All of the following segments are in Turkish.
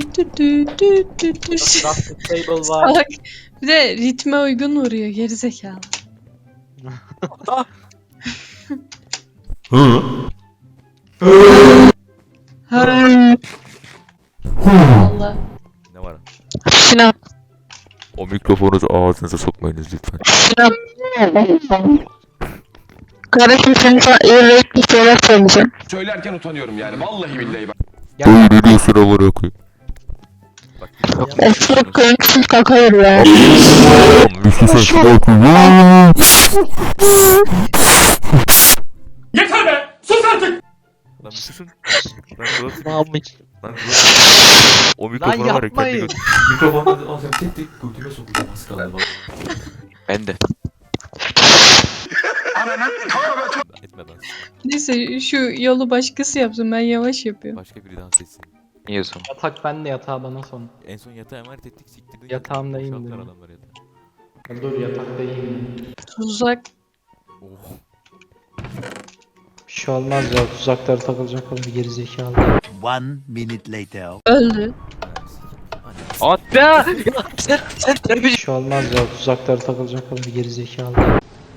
dü dü dü dü dü dü. Crafting table var. Salak. Bir de ritme uygun vuruyor gerizekalı. Ha. Allah. Ne var? Sinan. O mikrofonu ağzınıza sokmayınız lütfen. Sinan. Kardeşim sen sana iyi bir şeyler söyleyeceğim. Söylerken utanıyorum yani. Vallahi billahi bak. Dayı ne diyorsun amına koyayım? Bak. Müslü sen şuna okuyun. Yeter be! Sus artık! Lan bir susun. Lan yapmış? Lan O mikrofonu var ya kendi gö- Mikrofonu alacağım tek tek götüme sokacağım az kaldı bak. Ben de. Etme dans. Neyse şu yolu başkası yapsın ben yavaş yapıyorum. Başka biri dans etsin. Zaman? Yatak bende yatağı bana son. En son yatağa emanet ettik siktirdin. Yatağımda Boşalttılar iyiyim dedim. adamlar yatağı. Dur yatakta iyiyim. Tuzak. Oh. Bir şey olmaz ya tuzaklara takılacak olan gerizekalı. One minute later. Öldü. Hatta! sen, sen Bir şey olmaz ya tuzaklara takılacak olan gerizekalı.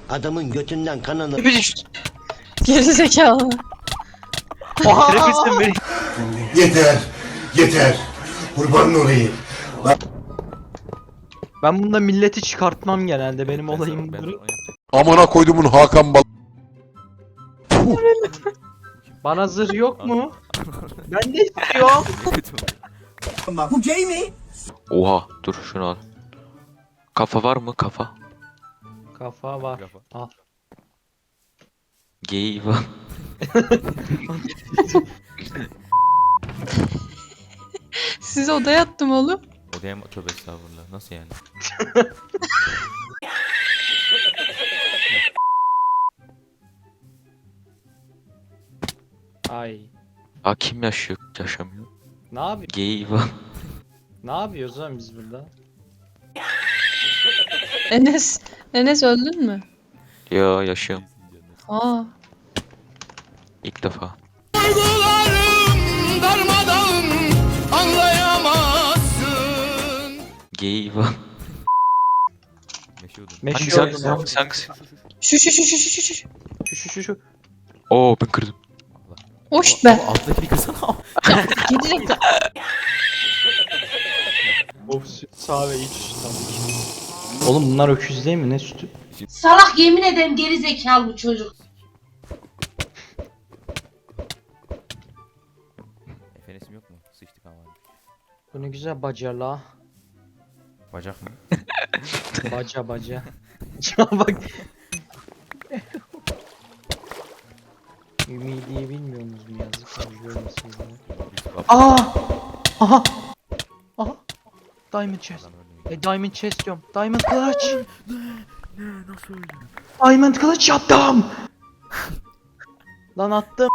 Adamın götünden kanını? Gerizekalı. Teröristsin beni. Yeter, yeter. Kurban olayım. Ben bunda milleti çıkartmam genelde benim olayım ben budur. Amına koydumun Hakan Bal... Bana zırh yok mu? ben de istiyorum. Oha dur şunu al. Kafa var mı kafa? Kafa var. Kafa. Al. Gay var. Siz odaya attım oğlum. Odaya mı? Tövbe estağfurullah. Nasıl yani? Ay. Aa kim yaşıyor? Yaşamıyor. Ne yapıyor? Gay var. Ne yapıyoruz lan biz burada? Enes. Enes öldün mü? Ya yaşıyorum. Aa. İlk defa. Gay. Meşhurdun. Meşhur Hangisi hangisi hangisi? hangisi? Şu şu şu şu şu şu şu. Şu şu şu şu. Oo ben kırdım. Hoş be. Alttakini kırsana. Gerizekalı. Of süt sağ ve iç. Oğlum bunlar öküz değil mi? Ne sütü? Salak yemin ederim geri zekalı bu çocuk. Efenesim yok mu? Sıçtık ama. Bu ne güzel baca la. Bacak mı? Baca baca. ya bak. Ümidiyi bilmiyorsunuz mu yazık yazıyorum size. Aa! Aha! Aha! Diamond chest. E diamond chest diyorum. Diamond kılıç. Diamond kılıç yaptım. Lan attım.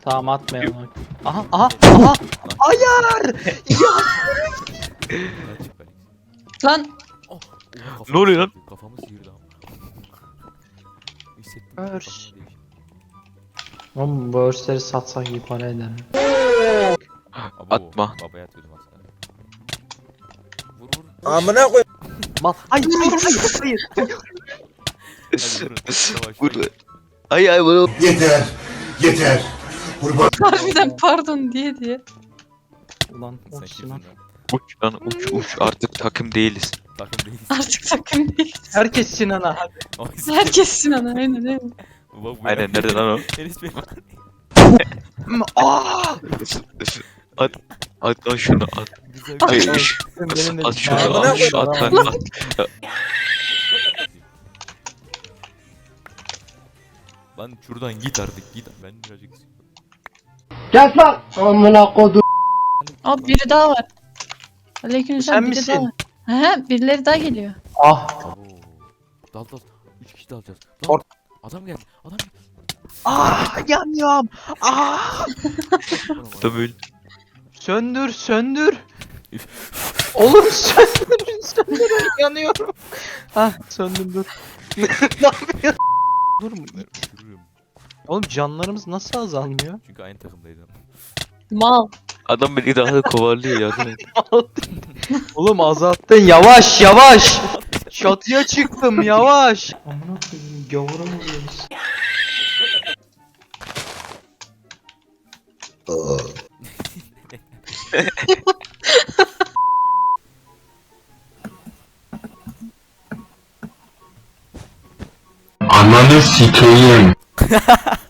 Tamam atmayalım. Aha aha aha. Hayır. Alex. Lan Oh, kafamı Ne oluyor lan? Kafamı sıyırdı ama. Hissettim. Örs. Oğlum bu örsleri satsak iyi para eder. Atma. Babaya atıyordum aslında. Vur vur. Mal. Hayır hayır hayır. hayır. Burada. Ay ay bunu. Yeter, yeter. Kurban harbiden pardon diye diye. Ulan Sen kimsin lan. Lan? Uç lan uç uç artık takım değiliz. Takım değiliz. Artık takım değil. Herkes Sinan'a hadi. Ay. Herkes Sinan'a aynen aynen. Bu Aynen nerede lan o? Enes. Aa! At. At lan şunu at. Güzel Ay, bir- şu- Benim de At şunu Aa, at şu at lan at. Lan şuradan git artık git. Ben birazcık Aa biri daha var. Aleykümselam Sen biri misin? daha. He birileri daha geliyor. Ah! Dal dal. Üç kişi dalacağız. Lan. Adam geldi. Adam geldi. Ah! Yanıyorum! Ah! Böyle. Söndür, söndür! Oğlum söndür, söndür, yanıyorum. Ah, söndüm dur. ne yapıyorsun? Dur mu? Oğlum canlarımız nasıl azalmıyor? Çünkü aynı takımdaydım. Mal. Adam beni daha da kovalıyor yardım et. Oğlum azalttın yavaş yavaş. Çatıya çıktım yavaş. Amına koyayım gavura vuruyoruz. Ananı sikeyim.